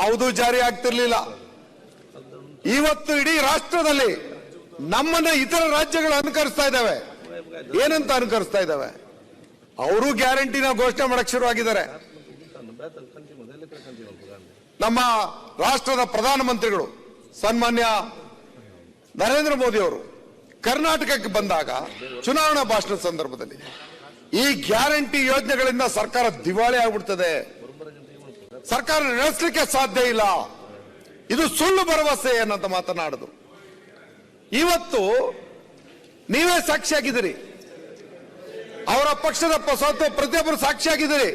ಯಾವುದು ಜಾರಿ ಆಗ್ತಿರ್ಲಿಲ್ಲ. ಇವತ್ತು ಇಡೀ ರಾಷ್ಟ್ರದಲ್ಲಿ ನಮ್ಮನ್ನ ಇತರ ರಾಜ್ಯಗಳು ಅನುಕರಿಸ್ತಾ ಇದ್ದಾವೆ. ಏನಂತ ಅನುಕರಿಸ್ತಾ ಇದ್ದಾವೆ? ಅವರು ಗ್ಯಾರಂಟಿನ ಘೋಷಣೆ ಮಾಡಕ್ ಶುರುವಾಗಿದ್ದಾರೆ ನಮ್ಮ ರಾಷ್ಟ್ರದ ಪ್ರಧಾನಮಂತ್ರಿಗಳು, ಸನ್ಮಾನ್ಯ ನರೇಂದ್ರ ಮೋದಿ ಅವರು, ಕರ್ನಾಟಕಕ್ಕೆ ಬಂದಾಗ ಚುನಾವಣಾ ಭಾಷಣದ ಸಂದರ್ಭದಲ್ಲಿ ಈ ಗ್ಯಾರಂಟಿ ಯೋಜನೆಗಳಿಂದ ಸರ್ಕಾರ ದಿವಾಳಿ ಆಗ್ಬಿಡ್ತದೆ. ಸರ್ಕಾರ ನಡೆಸಲಿಕ್ಕೆ ಸಾಧ್ಯ ಇಲ್ಲ. ಇದು ಸುಳ್ಳು ಭರವಸೆ ಏನಂತ ಮಾತನಾಡುದು. ಇವತ್ತು ನೀವೇ ಸಾಕ್ಷಿಯಾಗಿದ್ದೀರಿ. ಅವರ ಪಕ್ಷದ ಸ್ವತ್ತು ಸ್ವತಃ ಪ್ರತಿಯೊಬ್ಬರು ಸಾಕ್ಷಿಯಾಗಿದ್ದೀರಿ.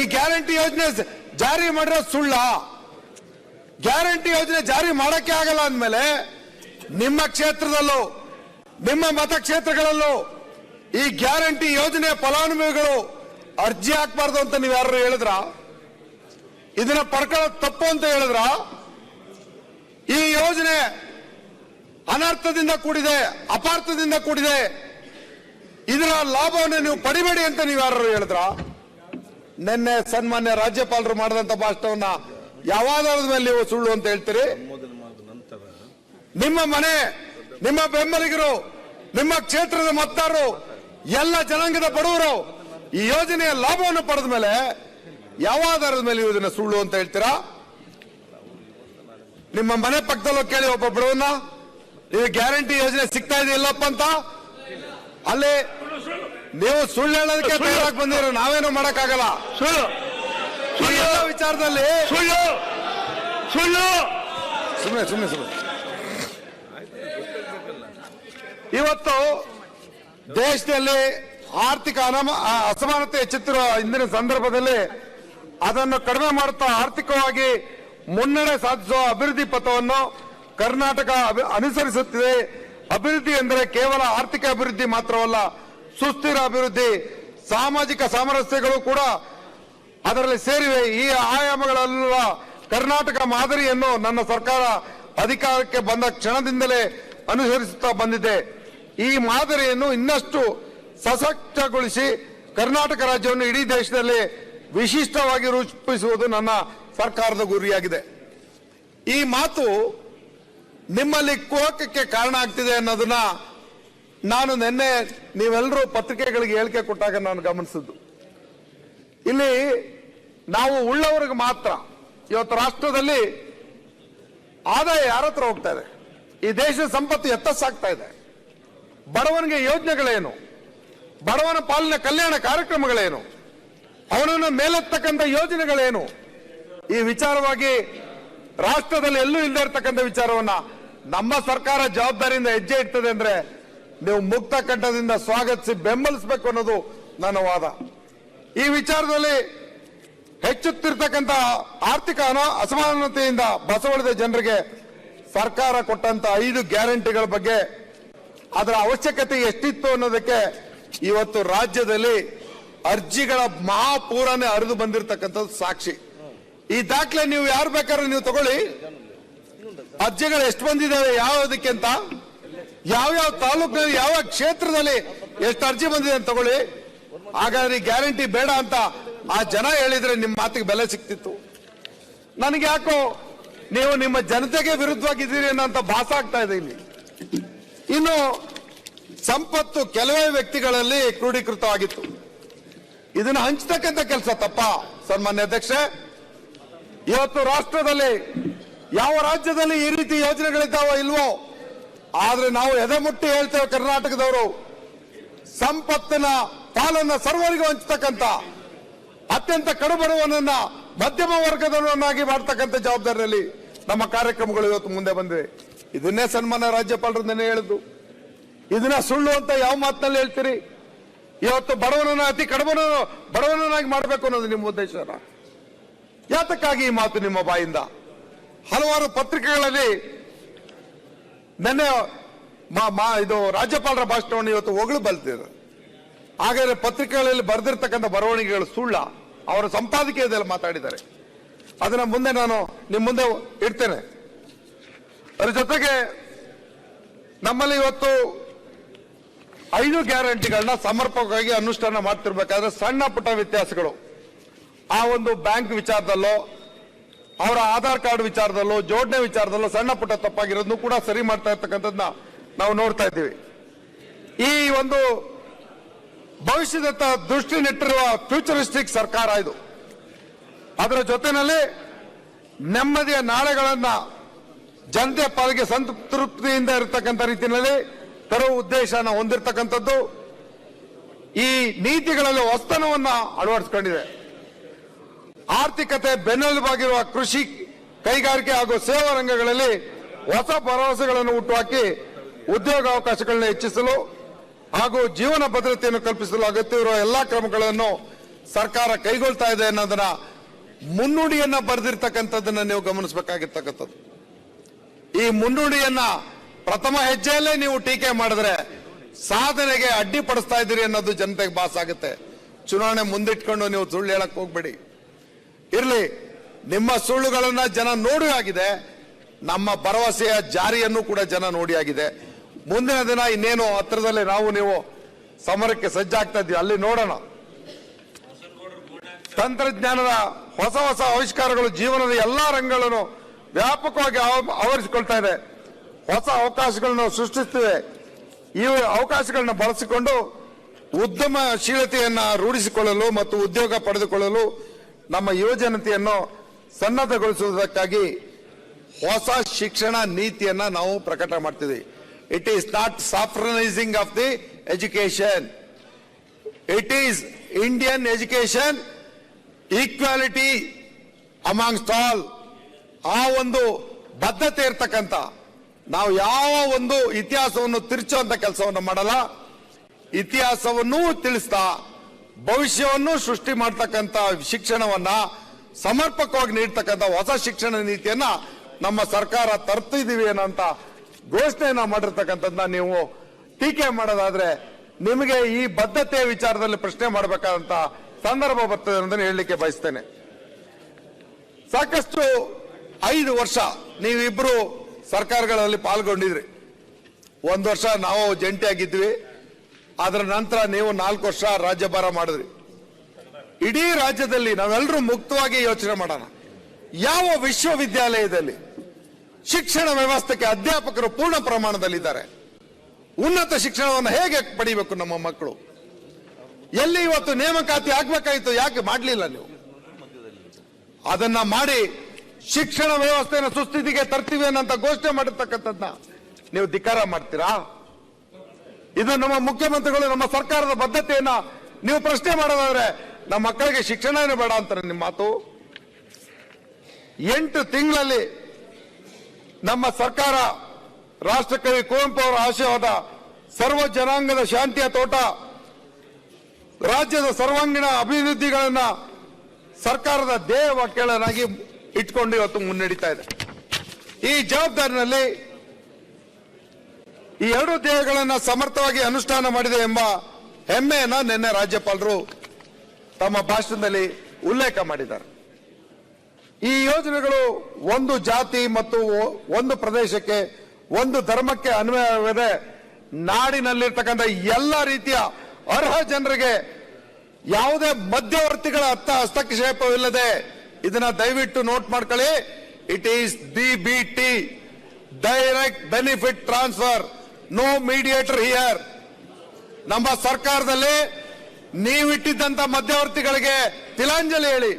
ಈ ಗ್ಯಾರಂಟಿ ಯೋಜನೆ ಜಾರಿ ಮಾಡಿರೋ ಸುಳ್ಳ. ಗ್ಯಾರಂಟಿ ಯೋಜನೆ ಜಾರಿ ಮಾಡಕ್ಕೆ ಆಗಲ್ಲ ಅಂದ್ಮೇಲೆ ನಿಮ್ಮ ಕ್ಷೇತ್ರದಲ್ಲೂ, ನಿಮ್ಮ ಮತಕ್ಷೇತ್ರಗಳಲ್ಲೂ ಈ ಗ್ಯಾರಂಟಿ ಯೋಜನೆ ಫಲಾನುಭವಿಗಳು ಅರ್ಜಿ ಹಾಕಬಾರ್ದು ಅಂತ ನೀವು ಯಾರು ಹೇಳಿದ್ರ? ಇದನ್ನ ಪಡ್ಕೊಳ್ಳೋದು ತಪ್ಪು ಅಂತ ಹೇಳಿದ್ರ? ಈ ಯೋಜನೆ ಅನರ್ಥದಿಂದ ಕೂಡಿದೆ, ಅಪಾರ್ಥದಿಂದ ಕೂಡಿದೆ. ಇದರ ಲಾಭವನ್ನು ನೀವು ಪಡಿಬೇಡಿ ಅಂತ ನೀವು ಯಾರು ಹೇಳಿದ್ರ? ನಿನ್ನೆ ಸನ್ಮಾನ್ಯ ರಾಜ್ಯಪಾಲರು ಮಾಡಿದಂತ ಭಾಷಣವನ್ನ ಯಾವಾಗ ಮೇಲೆ ನೀವು ಸುಳ್ಳು ಅಂತ ಹೇಳ್ತೀರಿ? ನಿಮ್ಮ ಮನೆ, ನಿಮ್ಮ ಬೆಂಬಲಿಗರು, ನಿಮ್ಮ ಕ್ಷೇತ್ರದ ಮತದಾರರು, ಎಲ್ಲ ಜನಾಂಗದ ಬಡವರು ಈ ಯೋಜನೆಯ ಲಾಭವನ್ನು ಪಡೆದ ಮೇಲೆ ಯಾವ ಆಧಾರದ ಮೇಲೆ ಇದನ್ನ ಸುಳ್ಳು ಅಂತ ಹೇಳ್ತೀರಾ? ನಿಮ್ಮ ಮನೆ ಪಕ್ಕದಲ್ಲೂ ಕೇಳಿ ಒಬ್ಬ ಬಡವನ್ನ ಇದು ಗ್ಯಾರಂಟಿ ಯೋಜನೆ ಸಿಗ್ತಾ ಇದೆಯಲ್ಲಪ್ಪ ಅಂತ? ಅಲ್ಲಿ ನೀವು ಸುಳ್ಳು ಹೇಳೋದಕ್ಕೆ ತಯಾರಾಗಿ ಬಂದಿರೋ ನಾವೇನು ಮಾಡಕ್ಕಾಗಲ್ಲ? ಸುಳ್ಳು. ಸುಳ್ಳು. ವಿಚಾರದಲ್ಲಿ ಸುಳ್ಳು. ಸುಳ್ಳು. ಸುಮ್ಮನೆ ಸುಮ್ಮನೆ ಸುಮ್ಮನೆ ಇವತ್ತು ದೇಶದಲ್ಲಿ ಆರ್ಥಿಕ ಅಸಮಾನತೆ ಹೆಚ್ಚುತ್ತಿರುವ ಇಂದಿನ ಸಂದರ್ಭದಲ್ಲಿ ಅದನ್ನು ಕಡಿಮೆ ಮಾಡುತ್ತಾ ಆರ್ಥಿಕವಾಗಿ ಮುನ್ನಡೆ ಸಾಧಿಸುವ ಅಭಿವೃದ್ಧಿ ಪಥವನ್ನು ಕರ್ನಾಟಕ ಅನುಸರಿಸುತ್ತಿದೆ. ಅಭಿವೃದ್ಧಿ ಎಂದರೆ ಕೇವಲ ಆರ್ಥಿಕ ಅಭಿವೃದ್ಧಿ ಮಾತ್ರವಲ್ಲ, ಸುಸ್ಥಿರ ಅಭಿವೃದ್ಧಿ, ಸಾಮಾಜಿಕ ಸಾಮರಸ್ಯಗಳು ಕೂಡ ಅದರಲ್ಲಿ ಸೇರಿವೆ. ಈ ಆಯಾಮಗಳಲ್ಲಿರುವ ಕರ್ನಾಟಕ ಮಾದರಿಯನ್ನು ನನ್ನ ಸರ್ಕಾರ ಅಧಿಕಾರಕ್ಕೆ ಬಂದ ಕ್ಷಣದಿಂದಲೇ ಅನುಸರಿಸುತ್ತಾ ಬಂದಿದೆ. ಈ ಮಾದರಿಯನ್ನು ಇನ್ನಷ್ಟು ಸಶಕ್ತಗೊಳಿಸಿ ಕರ್ನಾಟಕ ರಾಜ್ಯವನ್ನು ಇಡೀ ದೇಶದಲ್ಲಿ ವಿಶಿಷ್ಟವಾಗಿ ರೂಪಿಸುವುದು ನನ್ನ ಸರ್ಕಾರದ ಗುರಿಯಾಗಿದೆ. ಈ ಮಾತು ನಿಮ್ಮಲ್ಲಿ ಕೋಕಕ್ಕೆ ಕಾರಣ ಆಗ್ತಿದೆ ಅನ್ನೋದನ್ನ ನಾನು ನಿನ್ನೆ ನೀವೆಲ್ಲರೂ ಪತ್ರಿಕೆಗಳಿಗೆ ಹೇಳಿಕೆ ಕೊಟ್ಟಾಗ ನಾನು ಗಮನಿಸಿದ್ದು. ಇಲ್ಲಿ ನಾವು ಉಳ್ಳವರಿಗೆ ಮಾತ್ರ, ಇವತ್ತು ರಾಷ್ಟ್ರದಲ್ಲಿ ಆದಾಯ ಯಾರ ಹತ್ರ ಹೋಗ್ತಾ ಇದೆ? ಈ ದೇಶದ ಸಂಪತ್ತು ಎತ್ತಸ್ಸಾಗ್ತಾ ಇದೆ. ಬಡವನಿಗೆ ಯೋಜನೆಗಳೇನು? ಬಡವನ ಪಾಲಿನ ಕಲ್ಯಾಣ ಕಾರ್ಯಕ್ರಮಗಳೇನು? ಅವನನ್ನು ಮೇಲೆತ್ತಕ್ಕಂಥ ಯೋಜನೆಗಳೇನು? ಈ ವಿಚಾರವಾಗಿ ರಾಷ್ಟ್ರದಲ್ಲಿ ಎಲ್ಲೂ ಇಲ್ಲದೆ ಇರತಕ್ಕಂಥ ವಿಚಾರವನ್ನ ನಮ್ಮ ಸರ್ಕಾರ ಜವಾಬ್ದಾರಿಯಿಂದ ಹೆಜ್ಜೆ ಇಡ್ತದೆ ಅಂದ್ರೆ ನೀವು ಮುಕ್ತ ಕಂಠದಿಂದ ಸ್ವಾಗತಿಸಿ ಬೆಂಬಲಿಸಬೇಕು ಅನ್ನೋದು ನನ್ನ ವಾದ. ಈ ವಿಚಾರದಲ್ಲಿ ಹೆಚ್ಚುತ್ತಿರ್ತಕ್ಕಂಥ ಆರ್ಥಿಕ ಅಸಮಾನತೆಯಿಂದ ಬಸವಳಿದ ಜನರಿಗೆ ಸರ್ಕಾರ ಕೊಟ್ಟಂತ ಐದು ಗ್ಯಾರಂಟಿಗಳ ಬಗ್ಗೆ ಅದರ ಅವಶ್ಯಕತೆ ಎಷ್ಟಿತ್ತು ಅನ್ನೋದಕ್ಕೆ ಇವತ್ತು ರಾಜ್ಯದಲ್ಲಿ ಅರ್ಜಿಗಳ ಮಹಾಪೂರನೇ ಹರಿದು ಬಂದಿರತಕ್ಕಂಥದ್ದು ಸಾಕ್ಷಿ. ಈ ದಾಖಲೆ ನೀವು ಯಾರು ಬೇಕಾದ್ರೂ ನೀವು ತಗೊಳ್ಳಿ. ಅರ್ಜಿಗಳು ಎಷ್ಟು ಬಂದಿದ್ದಾವೆ ಯಾವ್ದಕ್ಕೆ ಅಂತ. ಯಾವ್ಯಾವ ತಾಲೂಕಿನಲ್ಲಿ, ಯಾವ ಕ್ಷೇತ್ರದಲ್ಲಿ ಎಷ್ಟು ಅರ್ಜಿ ಬಂದಿದೆ ಅಂತ ತಗೊಳ್ಳಿ. ಹಾಗಾದ್ರೆ ಗ್ಯಾರಂಟಿ ಬೇಡ ಅಂತ ಆ ಜನ ಹೇಳಿದ್ರೆ ನಿಮ್ಮ ಮಾತಿಗೆ ಬೆಲೆ ಸಿಕ್ತಿತ್ತು. ನನಗೆ ಯಾಕೋ ನೀವು ನಿಮ್ಮ ಜನತೆಗೆ ವಿರುದ್ಧವಾಗಿದ್ದೀರಿ ಅನ್ನೋಂಥ ಭಾಸ ಆಗ್ತಾ ಇದೆ ಇಲ್ಲಿ. ಇನ್ನು ಸಂಪತ್ತು ಕೆಲವೇ ವ್ಯಕ್ತಿಗಳಲ್ಲಿ ಕ್ರೋಢೀಕೃತವಾಗಿತ್ತು ಇದನ್ನ ಹಂಚತಕ್ಕಂಥ ಕೆಲಸ ತಪ್ಪ, ಸನ್ಮಾನ್ಯ ಅಧ್ಯಕ್ಷ ಇವತ್ತು ರಾಷ್ಟ್ರದಲ್ಲಿ ಯಾವ ರಾಜ್ಯದಲ್ಲಿ ಈ ರೀತಿ ಯೋಜನೆಗಳಿದ್ದಾವೋ ಇಲ್ವೋ, ಆದ್ರೆ ನಾವು ಎದೆ ಮುಟ್ಟಿ ಹೇಳ್ತೇವೆ ಕರ್ನಾಟಕದವರು, ಸಂಪತ್ತಿನ ಪಾಲನ್ನ ಸರ್ವರಿಗೂ ಹಂಚತಕ್ಕಂಥ, ಅತ್ಯಂತ ಕಡುಬಡವನನ್ನ ಮಧ್ಯಮ ವರ್ಗದವರನ್ನಾಗಿ ಮಾಡ್ತಕ್ಕಂಥ ಜವಾಬ್ದಾರಿಯಲ್ಲಿ ನಮ್ಮ ಕಾರ್ಯಕ್ರಮಗಳು ಇವತ್ತು ಮುಂದೆ ಬಂದಿವೆ. ಇದನ್ನೇ ಸನ್ಮಾನ ರಾಜ್ಯಪಾಲರು ನೆನೆ ಹೇಳಿದ್ದು ಇದನ್ನ ಸುಳ್ಳು ಅಂತ ಯಾವ ಮಾತಿನಲ್ಲಿ ಹೇಳ್ತೀರಿ? ಇವತ್ತು ಬಡವನನ್ನ ಅತಿ ಕಡಬನ ಬಡವನನ್ನಾಗಿ ಮಾಡಬೇಕು ಅನ್ನೋದು ನಿಮ್ಮ ಉದ್ದೇಶನ ಯಾತಕ್ಕಾಗಿ ಈ ಮಾತು ನಿಮ್ಮ ಬಾಯಿಂದ? ಹಲವಾರು ಪತ್ರಿಕೆಗಳಲ್ಲಿ ನೆನ್ನೆ ಇದು ರಾಜ್ಯಪಾಲರ ಭಾಷಣವನ್ನು ಇವತ್ತು ಹೊಗಳು ಬಲ್ತಿದ್ರು ಹಾಗಾದ್ರೆ ಪತ್ರಿಕೆಗಳಲ್ಲಿ ಬರೆದಿರ್ತಕ್ಕಂಥ ಬರವಣಿಗೆಗಳು ಸುಳ್ಳ. ಅವರ ಸಂಪಾದಕೀಯದಲ್ಲಿ ಮಾತಾಡಿದ್ದಾರೆ. ಅದನ್ನ ಮುಂದೆ ನಾನು ನಿಮ್ಮ ಮುಂದೆ ಇಡ್ತೇನೆ. ಅದ್ರ ಜೊತೆಗೆ ನಮ್ಮಲ್ಲಿ ಇವತ್ತು ಐದು ಗ್ಯಾರಂಟಿಗಳನ್ನ ಸಮರ್ಪಕವಾಗಿ ಅನುಷ್ಠಾನ ಮಾಡ್ತಿರ್ಬೇಕಾದ್ರೆ ಸಣ್ಣ ಪುಟ್ಟ ವ್ಯತ್ಯಾಸಗಳು. ಆ ಒಂದು ಬ್ಯಾಂಕ್ ವಿಚಾರದಲ್ಲೋ, ಅವರ ಆಧಾರ್ ಕಾರ್ಡ್ ವಿಚಾರದಲ್ಲೋ, ಜೋಡಣೆ ವಿಚಾರದಲ್ಲೋ ಸಣ್ಣ ಪುಟ್ಟ ತಪ್ಪಾಗಿರೋದನ್ನು ಕೂಡ ಸರಿ ಮಾಡ್ತಾ ಇರ್ತಕ್ಕಂಥದ್ದನ್ನ ನಾವು ನೋಡ್ತಾ ಇದ್ದೀವಿ. ಈ ಒಂದು ಭವಿಷ್ಯದತ್ತ ದೃಷ್ಟಿ ನೆಟ್ಟಿರುವ ಫ್ಯೂಚರಿಸ್ಟಿಕ್ ಸರ್ಕಾರ ಇದು. ಅದರ ಜೊತೆಯಲ್ಲಿ ನೆಮ್ಮದಿಯ ನಾಳೆಗಳನ್ನ ಜನತೆ ಪಾಲಿಗೆ ಸಂತೃಪ್ತಿಯಿಂದ ಇರತಕ್ಕಂಥ ರೀತಿಯಲ್ಲಿ ತರುವ ಉದ್ದೇಶನ ಹೊಂದಿರತಕ್ಕಂಥದ್ದು ಈ ನೀತಿಗಳಲ್ಲಿ ಹೊಸ್ತನವನ್ನ ಅಳವಡಿಸಿಕೊಂಡಿದೆ. ಆರ್ಥಿಕತೆ ಬೆನ್ನೆಲುಬಾಗಿರುವ ಕೃಷಿ ಕೈಗಾರಿಕೆ ಹಾಗೂ ಸೇವಾ ರಂಗಗಳಲ್ಲಿ ಹೊಸ ಭರವಸೆಗಳನ್ನು ಹುಟ್ಟುಹಾಕಿ ಉದ್ಯೋಗಾವಕಾಶಗಳನ್ನು ಹೆಚ್ಚಿಸಲು ಹಾಗೂ ಜೀವನ ಭದ್ರತೆಯನ್ನು ಕಲ್ಪಿಸಲು ಅಗತ್ಯವಿರುವ ಎಲ್ಲಾ ಕ್ರಮಗಳನ್ನು ಸರ್ಕಾರ ಕೈಗೊಳ್ತಾ ಇದೆ ಅನ್ನೋದನ್ನ ಮುನ್ನುಡಿಯನ್ನ ಬರೆದಿರ್ತಕ್ಕಂಥದ್ದನ್ನ ನೀವು ಗಮನಿಸಬೇಕಾಗಿರ್ತಕ್ಕಂಥದ್ದು. ಈ ಮುನ್ನುಡಿಯನ್ನ ಪ್ರಥಮ ಹೆಜ್ಜೆಯಲ್ಲೇ ನೀವು ಟೀಕೆ ಮಾಡಿದ್ರೆ ಸಾಧನೆಗೆ ಅಡ್ಡಿಪಡಿಸ್ತಾ ಇದ್ದೀರಿ ಅನ್ನೋದು ಜನತೆಗೆ ಬಾಸ್ ಆಗುತ್ತೆ. ಚುನಾವಣೆ ಮುಂದಿಟ್ಕೊಂಡು ನೀವು ಸುಳ್ಳು ಹೇಳಕ್ ಹೋಗ್ಬೇಡಿ. ಇರ್ಲಿ, ನಿಮ್ಮ ಸುಳ್ಳುಗಳನ್ನ ಜನ ನೋಡಿ ಆಗಿದೆ. ನಮ್ಮ ಭರವಸೆಯ ಜಾರಿಯನ್ನು ಕೂಡ ಜನ ನೋಡಿ ಆಗಿದೆ. ಮುಂದಿನ ದಿನ ಇನ್ನೇನು ಹತ್ರದಲ್ಲಿ ನಾವು ನೀವು ಸಮರಕ್ಕೆ ಸಜ್ಜಾಗ್ತಾ ಇದ್ದೀವಿ. ಅಲ್ಲಿ ನೋಡೋಣ. ತಂತ್ರಜ್ಞಾನದ ಹೊಸ ಹೊಸ ಆವಿಷ್ಕಾರಗಳು ಜೀವನದ ಎಲ್ಲಾ ರಂಗಗಳನ್ನು ವ್ಯಾಪಕವಾಗಿ ಆವ- ಆವರಿಸಿಕೊಳ್ತಾ ಇದೆ. ಹೊಸ ಅವಕಾಶಗಳನ್ನು ಸೃಷ್ಟಿಸುತ್ತಿವೆ ಈ ಅವಕಾಶಗಳನ್ನು ಬಳಸಿಕೊಂಡು ಉದ್ಯಮಶೀಲತೆಯನ್ನು ರೂಢಿಸಿಕೊಳ್ಳಲು ಮತ್ತು ಉದ್ಯೋಗ ಪಡೆದುಕೊಳ್ಳಲು ನಮ್ಮ ಯುವಜನತೆಯನ್ನು ಸನ್ನದ್ಧಗೊಳಿಸುವುದಕ್ಕಾಗಿ ಹೊಸ ಶಿಕ್ಷಣ ನೀತಿಯನ್ನು ನಾವು ಪ್ರಕಟ ಮಾಡ್ತೀವಿ it is not saffronising of the education it is Indian education equality amongst all ಆ ಒಂದು ಬದ್ಧತೆ ಇರ್ತಕ್ಕಂಥ ನಾವು ಯಾವ ಒಂದು ಇತಿಹಾಸವನ್ನು ತಿರುಚುವಂತ ಕೆಲಸವನ್ನು ಮಾಡಲ್ಲ. ಇತಿಹಾಸವನ್ನು ತಿಳಿಸ್ತಾ, ಭವಿಷ್ಯವನ್ನು ಸೃಷ್ಟಿ ಮಾಡ್ತಕ್ಕಂಥ ಶಿಕ್ಷಣವನ್ನ ಸಮರ್ಪಕವಾಗಿ ನೀಡ್ತಕ್ಕಂಥ ಹೊಸ ಶಿಕ್ಷಣ ನೀತಿಯನ್ನ ನಮ್ಮ ಸರ್ಕಾರ ತರ್ತಿದೀವಿ ಏನಂತ ಘೋಷಣೆಯನ್ನ ಮಾಡಿರ್ತಕ್ಕಂಥದ್ದನ್ನ ನೀವು ಟೀಕೆ ಮಾಡೋದಾದ್ರೆ ನಿಮಗೆ ಈ ಬದ್ಧತೆಯ ವಿಚಾರದಲ್ಲಿ ಪ್ರಶ್ನೆ ಮಾಡಬೇಕಾದಂತ ಸಂದರ್ಭ ಬರ್ತದೆ ಅನ್ನೋದನ್ನ ಹೇಳಲಿಕ್ಕೆ ಬಯಸ್ತೇನೆ. ಸಾಕಷ್ಟು ಐದು ವರ್ಷ ನೀವಿಬ್ರು ಸರ್ಕಾರಗಳಲ್ಲಿ ಪಾಲ್ಗೊಂಡಿದ್ರಿ. ಒಂದು ವರ್ಷ ನಾವು ಜಂಟಿಯಾಗಿದ್ವಿ. ಅದರ ನಂತರ ನೀವು ನಾಲ್ಕು ವರ್ಷ ರಾಜ್ಯಭಾರ ಮಾಡಿದ್ರಿ. ಇಡೀ ರಾಜ್ಯದಲ್ಲಿ ನಾವೆಲ್ಲರೂ ಮುಕ್ತವಾಗಿ ಯೋಚನೆ ಮಾಡೋಣ. ಯಾವ ವಿಶ್ವವಿದ್ಯಾಲಯದಲ್ಲಿ ಶಿಕ್ಷಣ ವ್ಯವಸ್ಥೆಗೆ ಅಧ್ಯಾಪಕರು ಪೂರ್ಣ ಪ್ರಮಾಣದಲ್ಲಿದ್ದಾರೆ. ಉನ್ನತ ಶಿಕ್ಷಣವನ್ನು ಹೇಗೆ ಪಡಿಬೇಕು ನಮ್ಮ ಮಕ್ಕಳು? ಎಲ್ಲಿ ಇವತ್ತು ನೇಮಕಾತಿ ಆಗ್ಬೇಕಾಯ್ತು? ಯಾಕೆ ಮಾಡಲಿಲ್ಲ ನೀವು? ಅದನ್ನ ಮಾಡಿ ಶಿಕ್ಷಣ ವ್ಯವಸ್ಥೆಯನ್ನು ಸುಸ್ಥಿತಿಗೆ ತರ್ತೀವಿ ಅನ್ನಂತ ಘೋಷಣೆ ಮಾಡಿರ್ತಕ್ಕಂಥದ್ನ ನೀವು ಧಿಕ್ಕಾರ ಮಾಡ್ತೀರಾ? ಇದು ನಮ್ಮ ಮುಖ್ಯಮಂತ್ರಿಗಳು ನಮ್ಮ ಸರ್ಕಾರದ ಬದ್ಧತೆಯನ್ನ ನೀವು ಪ್ರಶ್ನೆ ಮಾಡೋದಾದ್ರೆ ನಮ್ಮ ಮಕ್ಕಳಿಗೆ ಶಿಕ್ಷಣನೇ ಬೇಡ ಅಂತಾರೆ ನಿಮ್ಮ ಮಾತು? ಎಂಟು ತಿಂಗಳಲ್ಲಿ ನಮ್ಮ ಸರ್ಕಾರ ರಾಷ್ಟ್ರಕವಿ ಕುವೆಂಪು ಅವರ ಆಶಯವಾದ ಸರ್ವ ಜನಾಂಗದ ಶಾಂತಿಯ ತೋಟ, ರಾಜ್ಯದ ಸರ್ವಾಂಗೀಣ ಅಭಿವೃದ್ಧಿಗಳನ್ನ ಸರ್ಕಾರದ ದೇಹ ವಾಕ್ಯಗಳನ್ನಾಗಿ ಇಟ್ಕೊಂಡು ಇವತ್ತು ಮುನ್ನಡೀತಾ ಇದೆ. ಈ ಜವಾಬ್ದಾರಿನಲ್ಲಿ ಈ ಎರಡು ಧ್ಯೇಯಗಳನ್ನ ಸಮರ್ಥವಾಗಿ ಅನುಷ್ಠಾನ ಮಾಡಿದೆ ಎಂಬ ಹೆಮ್ಮೆಯನ್ನ ನಿನ್ನೆ ರಾಜ್ಯಪಾಲರು ತಮ್ಮ ಭಾಷಣದಲ್ಲಿ ಉಲ್ಲೇಖ ಮಾಡಿದ್ದಾರೆ. ಈ ಯೋಜನೆಗಳು ಒಂದು ಜಾತಿ ಮತ್ತು ಒಂದು ಪ್ರದೇಶಕ್ಕೆ, ಒಂದು ಧರ್ಮಕ್ಕೆ ಅನ್ವಯವಾಗದೆ ನಾಡಿನಲ್ಲಿರ್ತಕ್ಕಂಥ ಎಲ್ಲ ರೀತಿಯ ಅರ್ಹ ಜನರಿಗೆ ಯಾವುದೇ ಮಧ್ಯವರ್ತಿಗಳ ಹತ್ತ ಹಸ್ತಕ್ಷೇಪವಿಲ್ಲದೆ ಇದನ್ನ ದಯವಿಟ್ಟು ನೋಟ್ ಮಾಡ್ಕೊಳ್ಳಿ. It is the B T direct benefit transfer no mediator here ನಮ್ಮ ಸರ್ಕಾರದಲ್ಲಿ ನೀವಿಟ್ಟಿದ್ದಂತ ಮಧ್ಯವರ್ತಿಗಳಿಗೆ ತಿಲಾಂಜಲಿ ಹೇಳಿ.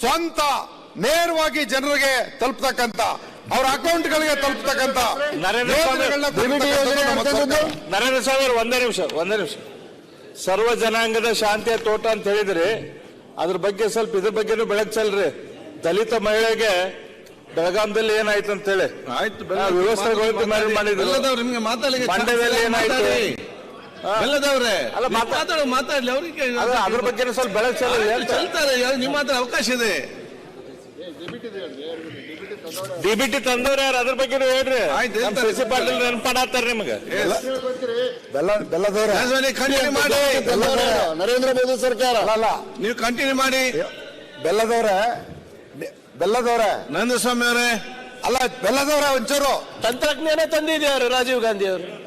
ಸ್ವಂತ ನೇರವಾಗಿ ಜನರಿಗೆ ತಲುಪತಕ್ಕಂತ ಅವರ ಅಕೌಂಟ್ಗಳಿಗೆ ತಲುಪತಕ್ಕಂತ ನರೇಂದ್ರ ಸ್ವಾಮಿ. ನರೇಂದ್ರ ಒಂದೇ ನಿಮಿಷ ಒಂದೇ ನಿಮಿಷ. ಸರ್ವ ಜನಾಂಗದ ಶಾಂತಿಯ ತೋಟ ಅಂತ ಹೇಳಿದ್ರಿ ಅದ್ರ ಬಗ್ಗೆ ಸ್ವಲ್ಪ ಇದ್ರ ಬಗ್ಗೆನೂ ಬೆಳಕ್ ಚೆಲ್ರಿ. ದಲಿತ ಮಹಿಳೆಗೆ ಬೆಳಗಾಂದಲ್ಲಿ ಏನಾಯ್ತು ಅಂತ ಹೇಳಿ ಆಯ್ತು ಆ, ವ್ಯವಸ್ಥೆಗಳು ಮಾಡಿ- ಮಾಡಿದ್ರು. ಬೆಲ್ಲದವ್ರು ನಿಮ್ಗೆ ಮಾತಾಡ್ಲಿಕ್ಕೆ ಮಂಡ್ಯದಲ್ಲಿ ಏನಾಯ್ತು? ಮಾತಾಡಿ. ಬೆಲ್ಲದವ್ರೆ ಅಲ್ಲ, ನೀವು ಮಾತಾ- ಮಾತಾಡ್ಲಿ ಅವ್ರಿಗೆ ಅದ್ರ ಅದ್ರ ಬಗ್ಗೆ ಸ್ವಲ್ಪ ಬೆಳಕ್ ಚೆಲ್ಲಿ ಚೆಲ್ತಾರೆ ನಿಮ್ಮ ಹತ್ರ ಅವಕಾಶ ಇದೆ. ಡಿಬಿಟಿ ತಂದವ್ರು ಯಾರು? ಅದ್ರ ಬಗ್ಗೆ ಹೇಳ್ರಿ. ಆಯ್ತು, ನಮ್ಮ ಹೇಳ್ತಾರೆ. ಸಿ ಪಾಟೀಲ್ ನೆನಪಾಡತ್ತಾರ ನಿಮ್ಗೆ. ಬೆಲ್ಲ ಬೆಲ್ಲದವ್ರೆ. ಕಂಟಿನ್ಯೂ ಮಾಡಿ. ನರೇಂದ್ರ ಮೋದಿ ಸರ್ಕಾರ. ಅಲ್ಲ ಅಲ್ಲ. ನೀವು ಕಂಟಿನ್ಯೂ ಮಾಡಿ. ಬೆಲ್ಲದವ್ರ. ಬೆಲ್ಲದವ್ರ. ನಂದಸ್ವಾಮಿ ಅವರೇ. ಅಲ್ಲ ಬೆಲ್ಲದವ್ರ ಒಂಚೂರು. ತಂತ್ರಜ್ಞಾನ ತಂದಿದ್ಯಾರು ರಾಜೀವ್ ಗಾಂಧಿ ಅವರು?